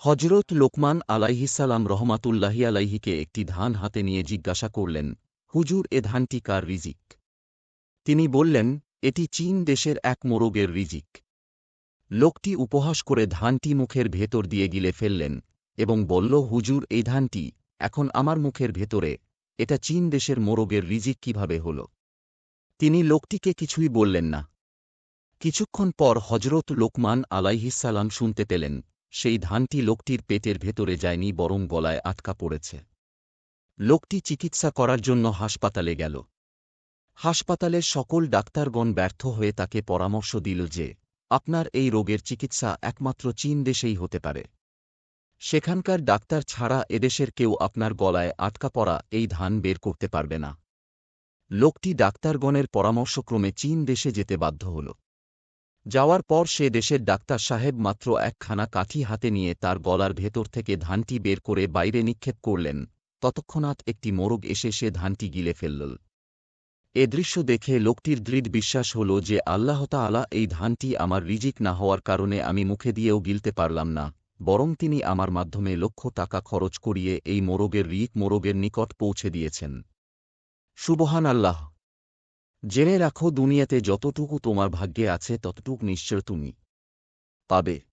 হজরত লোকমান আলাইহিসালাম রহমাতুল্লাহি আলাইহিকে একটি ধান হাতে নিয়ে জিজ্ঞাসা করলেন, হুজুর, এ ধানটি কার রিজিক? তিনি বললেন, এটি চীন দেশের এক মোরগের রিজিক। লোকটি উপহাস করে ধানটি মুখের ভেতর দিয়ে গিলে ফেললেন এবং বলল, হুজুর, এই ধানটি এখন আমার মুখের ভেতরে। এটা চীন দেশের মোরগের রিজিক কীভাবে হল? তিনি লোকটিকে কিছুই বললেন না। কিছুক্ষণ পর হজরত লোকমান আলাইহিসালাম শুনতে পেলেন। সেই ধানটি লোকটির পেটের ভেতরে যায়নি, বরং গলায় আটকা পড়েছে। লোকটি চিকিৎসা করার জন্য হাসপাতালে গেল। হাসপাতালের সকল ডাক্তারগণ ব্যর্থ হয়ে তাকে পরামর্শ দিল যে, আপনার এই রোগের চিকিৎসা একমাত্র চীন দেশেই হতে পারে। সেখানকার ডাক্তার ছাড়া এদেশের কেউ আপনার গলায় আটকা পড়া এই ধান বের করতে পারবে না। লোকটি ডাক্তারগণের পরামর্শক্রমে চীন দেশে যেতে বাধ্য হল। যাওয়ার পর সে দেশের ডাক্তার সাহেব মাত্র একখানা কাঠি হাতে নিয়ে তার গলার ভেতর থেকে ধানটি বের করে বাইরে নিক্ষেপ করলেন। ততক্ষণাৎ একটি মোরগ এসে সে ধানটি গিলে ফেলল। এ দৃশ্য দেখে লোকটির দৃঢ় বিশ্বাস হল যে আল্লাহতালা এই ধানটি আমার রিজিক না হওয়ার কারণে আমি মুখে দিয়েও গিলতে পারলাম না, বরং তিনি আমার মাধ্যমে লক্ষ টাকা খরচ করিয়ে এই মোরগের রিক মোরগের নিকট পৌঁছে দিয়েছেন। সুবহান আল্লাহ জেনে রাখো দুনিয়াতে যতটুকু তোমার ভাগ্যে আছে ততটুক নিশ্চয় তুমি পাবে।